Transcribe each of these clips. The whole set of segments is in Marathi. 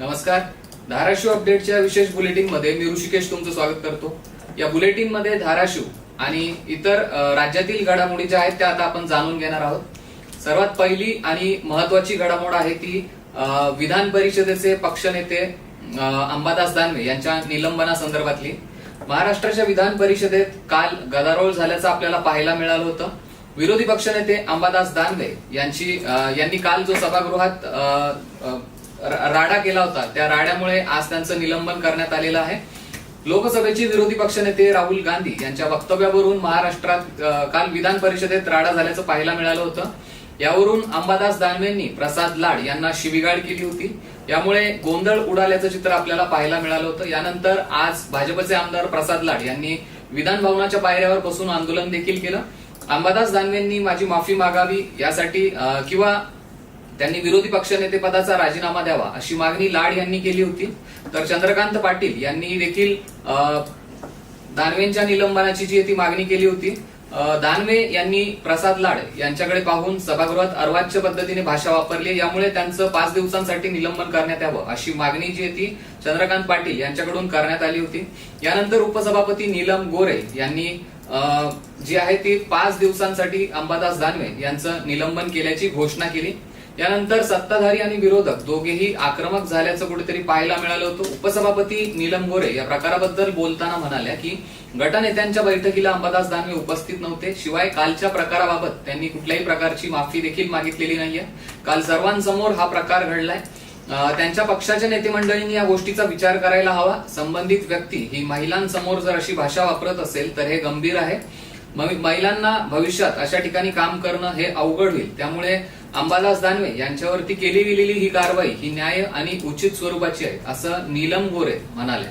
नमस्कार. धाराशिव अपडेटच्या विशेष बुलेटिनमध्ये मी ऋषिकेश तुमचं स्वागत करतो. या बुलेटिनमध्ये धाराशिव आणि इतर राज्यातील घडामोडी ज्या आहेत त्या आता आपण जाणून घेणार आहोत. सर्वात पहिली आणि महत्वाची घडामोड आहे ती विधान परिषदेचे पक्षनेते अंबादास दानवे यांच्या निलंबनासंदर्भातली महाराष्ट्राच्या विधान परिषदेत काल गदारोळ झाल्याचं आपल्याला पाहायला मिळालं होतं. विरोधी पक्षनेते अंबादास दानवे यांची यांनी काल जो सभागृहात राडा केला होता. त्या राड्यामुळे आज त्यांचं निलंबन करण्यात आलेलं आहे. लोकसभेचे विरोधी पक्षनेते राहुल गांधी यांच्या वक्तव्यावरून महाराष्ट्रात काल विधान परिषदेत राडा झाल्याचं पाहायला मिळालं होतं. यावरून अंबादास दानवेंनी प्रसाद लाड यांना शिवीगाळ केली होती. यामुळे गोंधळ उडाल्याचं चित्र आपल्याला पाहायला मिळालं होतं. यानंतर आज भाजपचे आमदार प्रसाद लाड यांनी विधान भवनाच्या पायऱ्यावर बसून आंदोलन देखील केलं. अंबादास दानवेंनी माझी माफी मागावी यासाठी किंवा त्यांनी विरोधी पक्षनेते पदाचा राजीनामा द्यावा अशी मागणी लाड यांनी केली होती. तर चंद्रकांत पाटील यांनी देखील दानवेंच्या निलंबनाची जी ती मागणी केली होती. दानवे यांनी प्रसाद लाड यांच्याकडे पाहून सभागृहात अर्वाच्य पद्धतीने भाषा वापरली यामुळे त्यांचं पाच दिवसांसाठी निलंबन करण्यात यावं अशी मागणी जी आहे ती चंद्रकांत पाटील यांच्याकडून करण्यात आली होती. यानंतर उपसभापती नीलम गोरे यांनी जी आहे ती पाच दिवसांसाठी अंबादास दानवे यांचं निलंबन केल्याची घोषणा केली. यानंतर सत्ताधारी आणि विरोधक दोघेही आक्रमक झाल्याचं कुठेतरी पाहायला मिळालं होतं. उपसभापती नीलम गोरे या प्रकाराबद्दल बोलताना म्हणाल्या की गटनेत्यांच्या बैठकीला अंबादास दानवे उपस्थित नव्हते. शिवाय कालच्या प्रकाराबाबत त्यांनी कुठल्याही प्रकारची माफी देखील मागितलेली नाहीये. काल सर्वांसमोर हा प्रकार घडलाय. त्यांच्या पक्षाच्या नेते मंडळींनी या गोष्टीचा विचार करायला हवा. संबंधित व्यक्ती ही महिलांसमोर जर अशी भाषा वापरत असेल तर हे गंभीर आहे. महिलांना भविष्यात अशा ठिकाणी काम करणं हे अवघड होईल. त्यामुळे अंबादास दानवे यांच्यावरती केली गेलेली ही कारवाई ही न्याय आणि उचित स्वरूपाची आहे असं नीलम गोरे म्हणाले.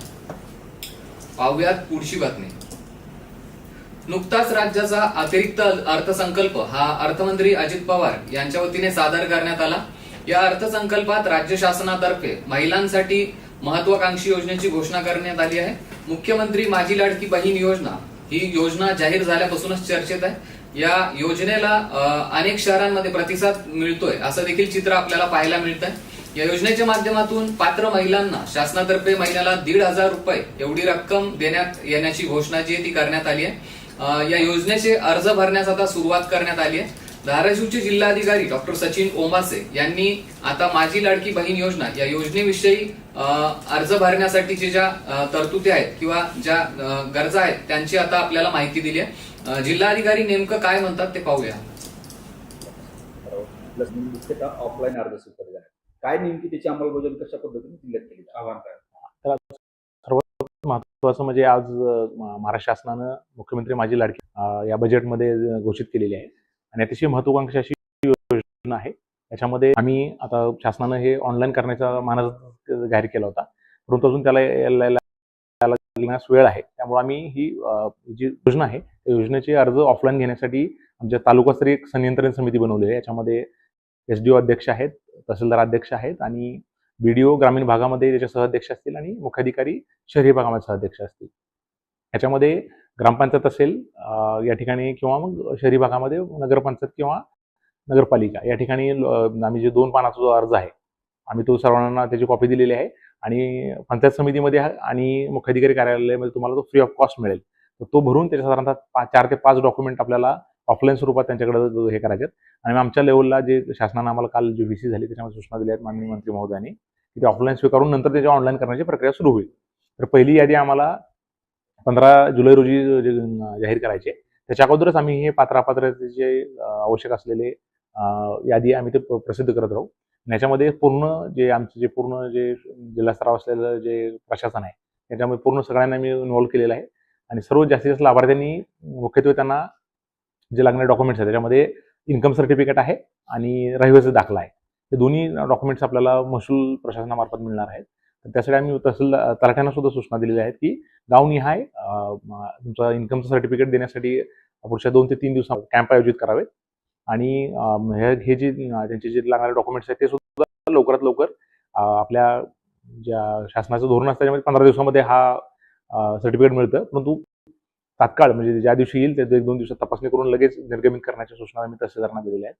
पाहुयात पुढची बातमी. नुकताच राज्याचा अतिरिक्त अर्थसंकल्प हा अर्थमंत्री अजित पवार यांच्या वतीने सादर करण्यात आला. या अर्थसंकल्पात राज्य शासनातर्फे महिलांसाठी महत्वाकांक्षी योजनेची घोषणा करण्यात आली आहे. मुख्यमंत्री माझी लाडकी बहीण योजना ही योजना जाहीर झाल्यापासूनच चर्चेत आहे. या योजनेला अनेक शहरांमध्ये प्रतिसाद मिळतोय. असं देखील चित्र आपल्याला पाहायला मिळत आहे या योजनेच्या माध्यमातून पात्र महिलांना शासनातर्फे महिन्याला दीड हजार रुपये एवढी रक्कम देण्यात येण्याची घोषणा जी आहे ती करण्यात आली आहे. या योजनेचे अर्ज भरण्यास आता सुरुवात करण्यात आली आहे. धाराशिवचे जिल्हाधिकारी डॉक्टर सचिन ओमासे यांनी आता माझी लाडकी बहीण योजना या योजनेविषयी अर्ज भरण्यासाठीचे ज्या तरतुदी आहेत किंवा ज्या गरजा आहेत त्यांची आता आपल्याला माहिती दिली आहे. जिल्हाधिकारी नेमकं काय म्हणतात ते पाहूया. मुख्यतः ऑफलाईन अर्ज स्वीकारले आहे काय नेमकी त्याची अंमलबजावणी कशा पद्धतीने जिल्ह्यात केली? आव्हान काय? महत्वाचं म्हणजे आज महाराष्ट्र शासनानं मुख्यमंत्री माझी लाडकी या बजेटमध्ये घोषित केलेली आहे. आणि अतिशय महत्वाकांक्षी अशी योजना आहे. याच्यामध्ये आम्ही आता शासनानं हे ऑनलाईन करण्याचा मानस जाहीर केला होता. परंतु अजून त्याला लागण्यास वेळ आहे. त्यामुळे आम्ही ही जी योजना आहे त्या योजनेचे अर्ज ऑफलाईन घेण्यासाठी आमच्या तालुकास्तरीय एक संनियंत्रण समिती बनवली आहे. याच्यामध्ये एस डी ओ अध्यक्ष आहेत तहसीलदार अध्यक्ष आहेत आणि बीडीओ ग्रामीण भागामध्ये त्याचे सहअध्यक्ष असतील आणि मुख्याधिकारी शहरी भागामध्ये सहअध्यक्ष असतील. याच्यामध्ये ग्रामपंचायत असेल या ठिकाणी किंवा मग शहरी भागामध्ये नगरपंचायत किंवा नगरपालिका या ठिकाणी आम्ही जे दोन पानाचा जो अर्ज आहे आम्ही तो सर्वांना त्याची कॉपी दिलेली आहे. आणि पंचायत समितीमध्ये आणि मुख्याधिकारी कार्यालयामध्ये तुम्हाला तो फ्री ऑफ कॉस्ट मिळेल. तर तो भरून त्याच्या साधारणतः पा- चार ते पाच डॉक्युमेंट आपल्याला ऑफलाईन स्वरूपात त्यांच्याकडे हे करायचे आहेत. आणि आमच्या लेवलला जे शासनानं आम्हाला काल जी व्ही सी झाली त्याच्यामध्ये सूचना दिल्या आहेत माननीय मंत्री महोदयांनी की ते ऑफलाईन स्वीकारून नंतर त्याची ऑनलाईन करण्याची प्रक्रिया सुरू होईल. तर पहिली यादी आम्हाला पंधरा जुलै रोजी जे जाहीर करायचे. त्याच्या अगोदरच आम्ही हे पात्रापात्रतेचे आवश्यक असलेले यादी आम्ही ते प्रसिद्ध करत राहू. याच्यामध्ये पूर्ण जे आमचं जे पूर्ण जे जिल्हास्तरावर असलेलं जे प्रशासन आहे त्याच्यामध्ये पूर्ण सगळ्यांना मी इन्व्हॉल्व केलेलं आहे. आणि सर्व जास्तीत जास्त लाभार्थ्यांनी मुख्यत्वे त्यांना जे लागणारे डॉक्युमेंट्स आहेत त्याच्यामध्ये इन्कम सर्टिफिकेट आहे आणि रहिवासी दाखला आहे. हे दोन्ही डॉक्युमेंट्स आपल्याला महसूल प्रशासनामार्फत मिळणार आहेत. त्यासाठी आम्ही तहसील तलाठ्यांना सुद्धा सूचना दिलेल्या आहेत की गावनिहाय तुमचा इन्कमचं सर्टिफिकेट देण्यासाठी पुढच्या दोन ते तीन दिवसात कॅम्प आयोजित करावेत. आणि हे जे त्यांचे जे लागणारे डॉक्युमेंट्स आहेत ते सुद्धा लवकरात लवकर आपल्या ज्या शासनाचं धोरण असतं त्याच्यामध्ये पंधरा दिवसामध्ये हा सर्टिफिकेट मिळतं. परंतु तात्काळ म्हणजे ज्या दिवशी येईल त्या एक दोन दिवसात तपासणी करून लगेच निर्गमित करण्याच्या सूचना आम्ही तहसीलदारांना दिलेल्या आहेत.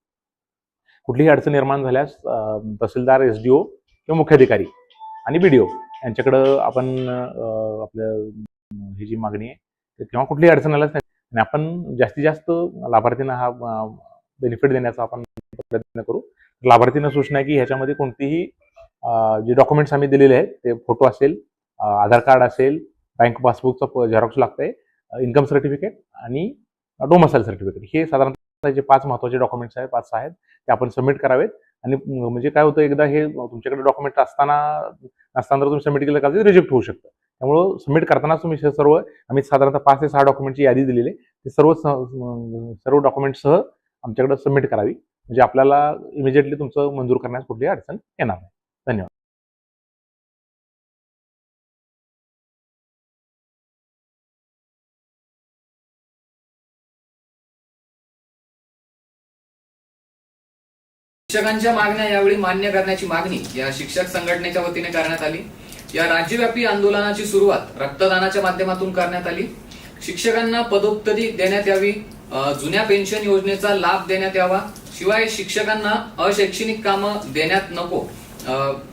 कुठलीही अडचण निर्माण झाल्यास तहसीलदार एस डी ओ किंवा मुख्याधिकारी आणि बी डी ओ यांच्याकडं आपण आपल्या ही जी मागणी आहे किंवा कुठलीही अडचण आल्याच नाही आणि आपण जास्तीत जास्त लाभार्थींना हा बेनिफिट देण्याचा आपण प्रयत्न करू. लाभार्थींना सूचना आहे की ह्याच्यामध्ये कोणतीही जे डॉक्युमेंट्स आम्ही दिलेले आहेत ते फोटो असेल आधार कार्ड असेल बँक पासबुकचा झेरॉक्स लागतंय इन्कम सर्टिफिकेट आणि डोमसाईल सर्टिफिकेट हे साधारणतः जे पाच महत्त्वाचे डॉक्युमेंट्स आहेत पाच सहा आहेत ते आपण सबमिट करावेत. आणि म्हणजे काय होतं एकदा हे तुमच्याकडे डॉक्युमेंट असताना नसताना जर तुम्ही सबमिट केलं का रिजेक्ट होऊ शकतं. त्यामुळं सबमिट करतानाच तुम्ही सर्व आम्ही साधारणतः पाच ते सहा डॉक्युमेंटची यादी दिलेली ते सर्व सर्व डॉक्युमेंटसह आमच्याकडे सबमिट करावी. म्हणजे आपल्याला इमिजिएटली तुमचं मंजूर करण्यास कुठली अडचण येणार नाही. शिक्षकांच्या मागण्या यावेळी मान्य करण्याची मागणी या शिक्षक संघटनेच्या वतीने करण्यात आली. या राज्यव्यापी आंदोलनाची सुरुवात रक्तदानाच्या माध्यमातून करण्यात आली. शिक्षकांना पदोत्तरी देण्यात यावी जुन्या पेन्शन योजनेचा लाभ देण्यात यावा शिवाय शिक्षकांना अशैक्षणिक कामं देण्यात नको.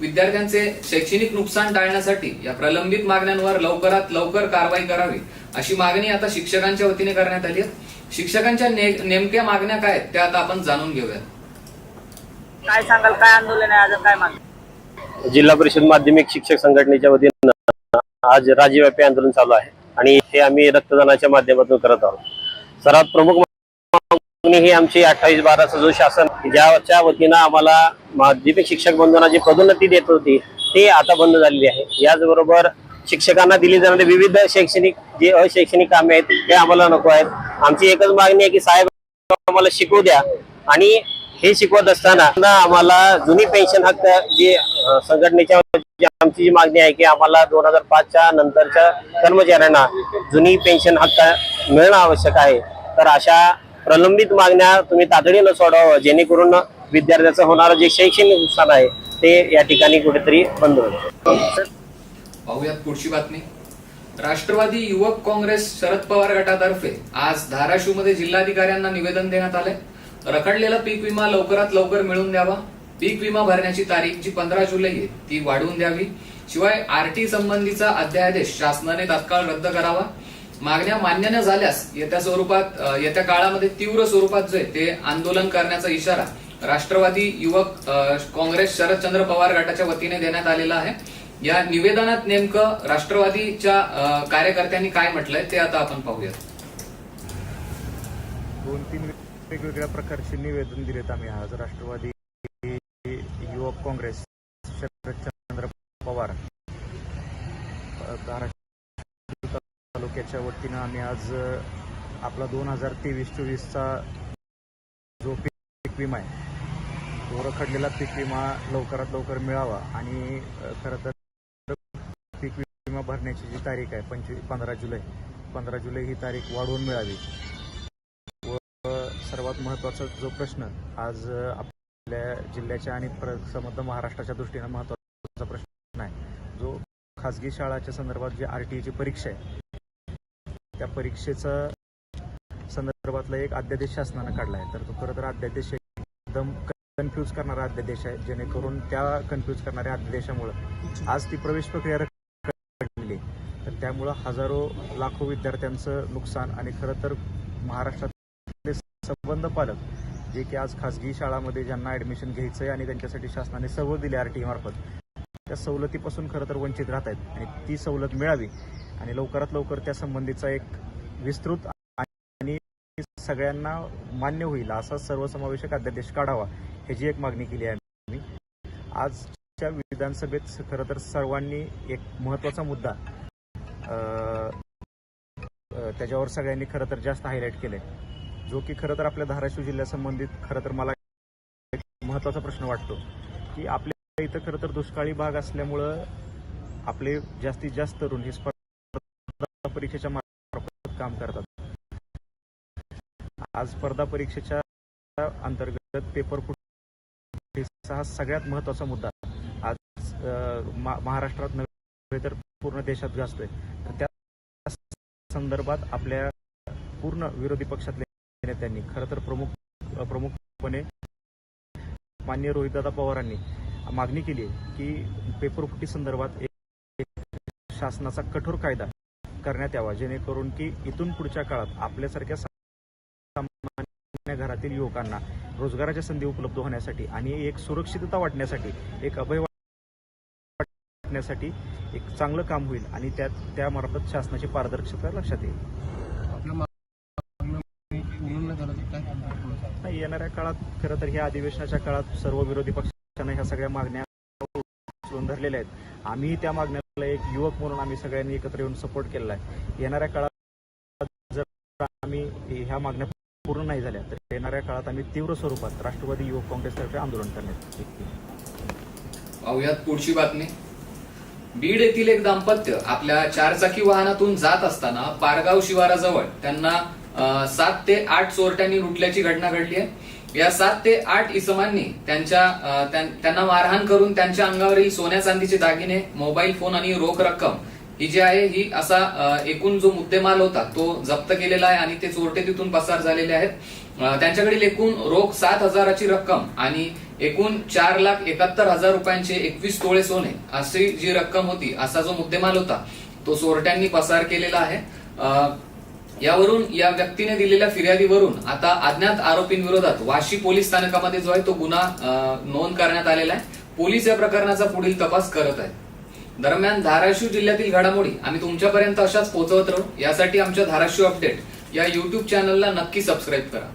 विद्यार्थ्यांचे शैक्षणिक नुकसान टाळण्यासाठी या प्रलंबित मागण्यांवर लवकरात लवकर कारवाई करावी अशी मागणी आता शिक्षकांच्या वतीने करण्यात आली आहे. शिक्षकांच्या नेमक्या मागण्या काय त्या आता आपण जाणून घेऊयात. काय सांगाल? काय आंदोलन आहे? अजून काय मागणी? जिल्हा परिषद माध्यमिक शिक्षक संघटनेच्या वतीनं आज राज्यव्यापी आंदोलन चालू आहे आणि हे आम्ही रक्तदानाच्या माध्यमातून करत आहोत. सर्वात प्रमुख मागणी ही आमची अठ्ठावीस बाराचा जो शासन ज्याच्या वतीनं आम्हाला माध्यमिक शिक्षक बंधूंना जी पदोन्नती देत होती ती आता बंद झालेली आहे. याचबरोबर शिक्षकांना दिली जाणारी विविध शैक्षणिक जे अशैक्षणिक कामे आहेत ते आम्हाला नको आहेत. आमची एकच मागणी आहे की साहेब आम्हाला शिकवू द्या आणि हे शिकवत असताना आम्हाला जुनी पेन्शन हक्क जे संघटनेच्या आमची जी मागणी आहे की आम्हाला दोन हजार पाचच्या नंतरच्या कर्मचाऱ्यांना जुनी पेन्शन हक्क मिळणं आवश्यक आहे. तर अशा प्रलंबित मागण्या तुम्ही तातडीनं सोडावं जेणेकरून विद्यार्थ्याचं होणारं जे शैक्षणिक नुकसान आहे ते या ठिकाणी कुठेतरी बंद होईल. पाहूयात पुढची बातमी. राष्ट्रवादी युवक काँग्रेस शरद पवार गटातर्फे आज धाराशिवमध्ये जिल्हाधिकाऱ्यांना निवेदन देण्यात आलंय. रखडलेला पीक विमा लवकरात लवकर मिळवून द्यावा. पीक विमा भरण्याची तारीख जी पंधरा जुलै आहे ती वाढवून द्यावी. शिवाय आरटी संबंधीचा अध्यादेश शासनाने तात्काळ रद्द करावा. मागण्या मान्य न झाल्यास येत्या स्वरूपात येत्या काळामध्ये तीव्र स्वरूपात जे ते आंदोलन करण्याचा इशारा राष्ट्रवादी युवक काँग्रेस शरदचंद्र पवार गटाच्या वतीने देण्यात आलेला आहे. या निवेदनात नेमकं राष्ट्रवादीच्या कार्यकर्त्यांनी काय म्हटलंय ते आता आपण पाहूयात. वेगवेगळ्या प्रकारचे निवेदन दिलेत आम्ही आज. राष्ट्रवादी युवक काँग्रेस शरदचंद्र पवार. धाराशिव तालुक्याच्या वतीनं आम्ही आज आपला दोन हजार तेवीस चोवीसचा जो पीक विमा आहे तो रखडलेला पीक विमा लवकरात लवकर मिळावा आणि खरं तर पीक विमा भरण्याची जी तारीख आहे पंचवीस पंधरा जुलै पंधरा जुलै ही तारीख वाढवून मिळावी. सर्वात महत्त्वाचा जो प्रश्न आज आपल्या जिल्ह्याच्या आणि प्र महाराष्ट्राच्या दृष्टीनं महत्त्वाचा प्रश्न आहे जो खाजगी शाळाच्या संदर्भात जी आर टी ची परीक्षा आहे त्या परीक्षेचा संदर्भातला एक अध्यादेश शासनानं काढला आहे तर तो खरं तर अध्यादेश एकदम कन्फ्यूज करणारा अध्यादेश आहे जेणेकरून त्या कन्फ्यूज करणाऱ्या अध्यादेशामुळं आज ती प्रवेश प्रक्रिया रखडलेली आहे. तर त्यामुळं हजारो लाखो विद्यार्थ्यांचं नुकसान आणि खरं तर महाराष्ट्रात संबंध पालक जे की आज खासगी शाळामध्ये ज्यांना ऍडमिशन घ्यायचं आहे आणि त्यांच्यासाठी शासनाने सवलत दिली आर टी मार्फत त्या सवलतीपासून खरं तर वंचित राहत आहेत आणि ती सवलत मिळावी आणि लवकरात लवकर त्या संबंधीचा एक विस्तृत आणि सगळ्यांना मान्य होईल असा सर्वसमावेशक अध्यादेश काढावा ह्याची एक मागणी केली आहे आम्ही. आजच्या विधानसभेत खरं तर सर्वांनी एक महत्त्वाचा मुद्दा त्याच्यावर सगळ्यांनी खरं तर जास्त हायलाईट केलंय. जो की खरं तर आपल्या धाराशिव जिल्ह्यासंबंधित खरं तर मला एक महत्त्वाचा प्रश्न वाटतो की आपल्या इथं खरं तर दुष्काळी भाग असल्यामुळं आपले जास्तीत जास्त तरुण हे स्पर्धा परीक्षेच्या मार्फत काम करतात. आज स्पर्धा परीक्षेच्या अंतर्गत पेपर फुटीचा हा सगळ्यात महत्त्वाचा मुद्दा. आज महाराष्ट्रात नव्हे तर पूर्ण देशात गाजतोय तर त्या संदर्भात आपल्या पूर्ण विरोधी पक्षातले नेत्यांनी खरं तर प्रमुख प्रमुखपणे माननीय रोहितदादा पवारांनी मागणी केली की की पेपरफुटी संदर्भात एक शासनाचा कठोर कायदा करण्यात यावा जेणेकरून की इथून पुढच्या काळात आपल्यासारख्या सामान्य घरातील युवकांना रोजगाराच्या संधी उपलब्ध होण्यासाठी आणि एक सुरक्षितता वाटण्यासाठी एक अभय वाटण्यासाठी एक चांगलं काम होईल आणि त्यात त्यामार्फत शासनाची पारदर्शकता लक्षात येईल. येणाऱ्या काळात खरं तर ह्या अधिवेशनाच्या काळात सर्व विरोधी पक्षांना ह्या सगळ्या मागण्या उचलून धरलेल्या आहेत. आम्ही त्या मागण्याला एक युवक म्हणून आम्ही सगळ्यांनी एकत्र येऊन सपोर्ट केलेला आहे. येणाऱ्या काळात जर आम्ही ह्या मागण्या पूर्ण नाही झाल्या तर येणाऱ्या काळात आम्ही तीव्र स्वरूपात राष्ट्रवादी युवक काँग्रेसतर्फे आंदोलन करण्यात येईल. पाहुयात पुढची बातमी. बीड येथील एक दाम्पत्य आपल्या चारचाकी वाहनातून जात असताना पारगाव शिवाराजवळ त्यांना सात ते आठ चोरट्यांनी लुटल्याची घटना घडली आहे. या सात ते आठ इसमांनी त्यांच्या त्यां- त्यांना मारहाण करून त्यांच्या अंगावरील सोन्या चांदीचे दागिने मोबाईल फोन आणि रोख रक्कम ही जी आहे ही असा एकूण जो मुद्देमाल होता तो जप्त केलेला आहे आणि ते चोरटे तिथून पसार झालेले आहेत. त्यांच्याकडील एकूण रोख सात हजाराची रक्कम आणि एकूण चार लाख एकाहत्तर हजार रुपयांचे एकवीस तोळे सोने अशी जी रक्कम होती असा जो मुद्देमाल होता तो चोरट्यांनी पसार केलेला आहे. यावरून या व्यक्तीने दिलेल्या फिर्यादीवरून आता अज्ञात आरोपींविरोधात वाशी पोलीस स्थानकामध्ये जो आहे तो गुन्हा नोंद करण्यात आलेला आहे. पोलीस या प्रकरणाचा पुढील तपास करत आहेत. दरम्यान धाराशिव जिल्ह्यातील घडामोडी आम्ही तुमच्यापर्यंत अशाच पोहोचवत राहू. यासाठी आमच्या धाराशिव अपडेट या युट्यूब चॅनलला नक्की सबस्क्राईब करा.